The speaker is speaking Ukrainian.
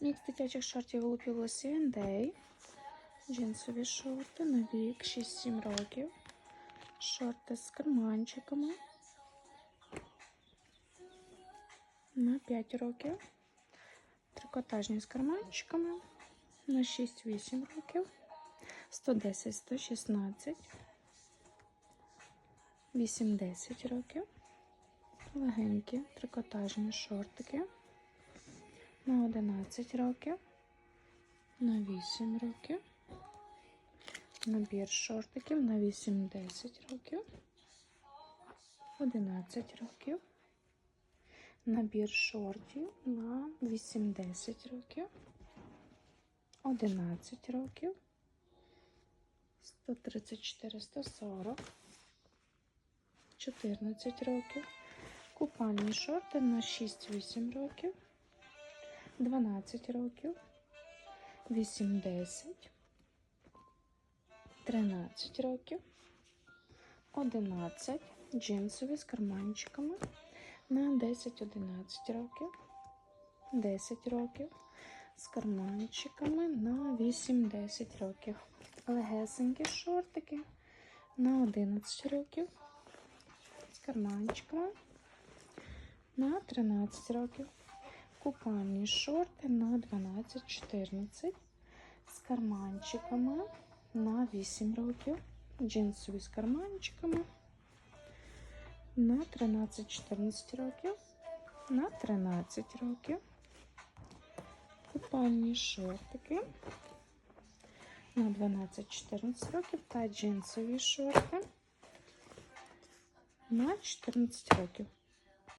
Мікс дитячих шортів лупіло C&A. Джинсові шорти на вік 6-7 років. Шорти з карманчиками. На 5 років. Трикотажні з карманчиками. На 6-8 років. 110-116. 8-10 років. Легенькі трикотажні шортики. На 11 років. На 8 років. Набір шортиків на 8-10 років. 11 років. Набір шортів на 8-10 років. 11 років. 134-140. 14 років. Купальні шорти на 6-8 років. 12 років. 8-10. 13 років. 11. Джинсові з карманчиками на 10-11 років. 10 років. З карманчиками на 8-10 років. Легесенькі шортики на 11 років. З карманчиками на 13 років. Купальні шорти на 12-14. З карманчиками на 8 років. Джинсові з карманчиками на 13-14 років. На 13 років. Купальні шортики на 12-14 років та джинсові шорти на 14 років.